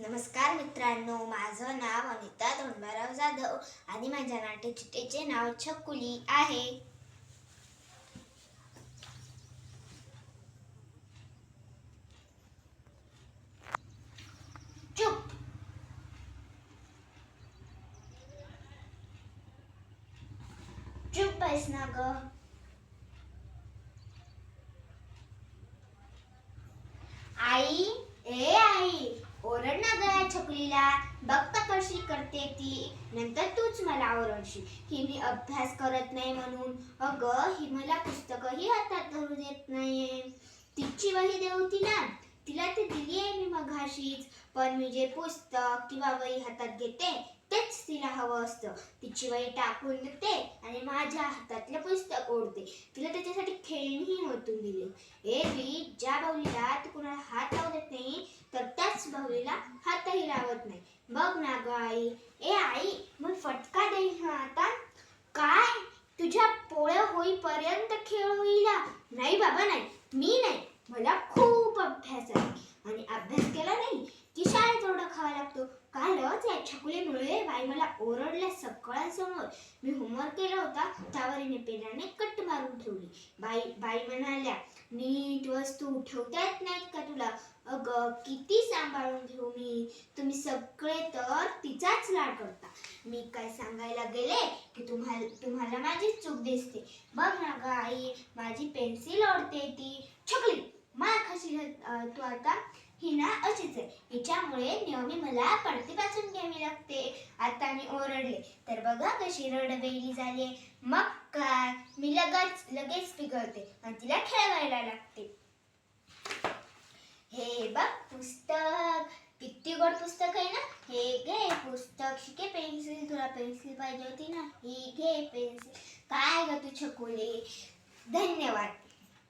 नमस्कार मित्रांनो माझं नाव अनिता धोंडबाराव जाधव आणि माझ्या नाट्यचितेचे नाव छकुली आहे. चुप. चुप आहेस ना ग. आई ग या कशी करते ती? नंतर तूच मला ओरडशी की मी अभ्यास करत नाही म्हणून. अगं ही मला पुस्तकही हातात धरू देत नाहीये. तिची वही देऊ तिला. तिला ती दिली आहे मी मघाशीच. पण मी जे पुस्तक किंवा वही हातात घेते तेच तिला हवं असतं. तिची वही टाकून देते आणि माझ्या हातातलं पुस्तक ओढते. तिला त्याच्यासाठी खेळणीही ओतून दिली. ए बी ज्या बाहुलीला तू कुणाला हात लावू देत नाही तर त्याच बाहुलीला हातही लाव नाही बघ ना ग आई ए आई मग फटका देईन हा आता काय तुझ्या पोळ्या होईपर्यंत खेळ होईल हा? नाही बाबा नाही. मी नाही. मला खूप अभ्यास आहे. आणि अभ्यास केला नाही की शाळेत ओरडा खावा लागतो. कालच या छकुलीमुळे बाई मला ओरडल्या सगळ्यांसमोर मी होमवर्क केला होता त्यावर हिने पेनाने कट मारून ठेवली. बाई बाई म्हणाल्या नीट वस्तू ठेवता येत नाहीत का तुला? अगं किती सांभाळून घेऊ मी? तुम्ही सगळे तर तिचाच लाड करता. मी काय सांगायला गेले की तुम्हाला तुम्हाला माझी चूक दिसते. बघ ना ग आई माझी पेन्सिल ओढते ती. छकली मला कशी तू आता. ही ना अशीच आहे. हिच्यामुळे नेहमी मला पडतीपासून घ्यावी लागते. आता मी ओरडले. तर बघा कशी रडवेली झाली मग काय? मी लगेच लगेच पिघळते आणि तिला खेळवायला लागते हे बघ पुस्तक किती गोड पुस्तक आहे ना? हे घे पुस्तक शिके पेन्सिल तुला पेन्सिल पाहिजे होती ना? ही घे पेन्सिल. काय ग तू छकुले धन्यवाद.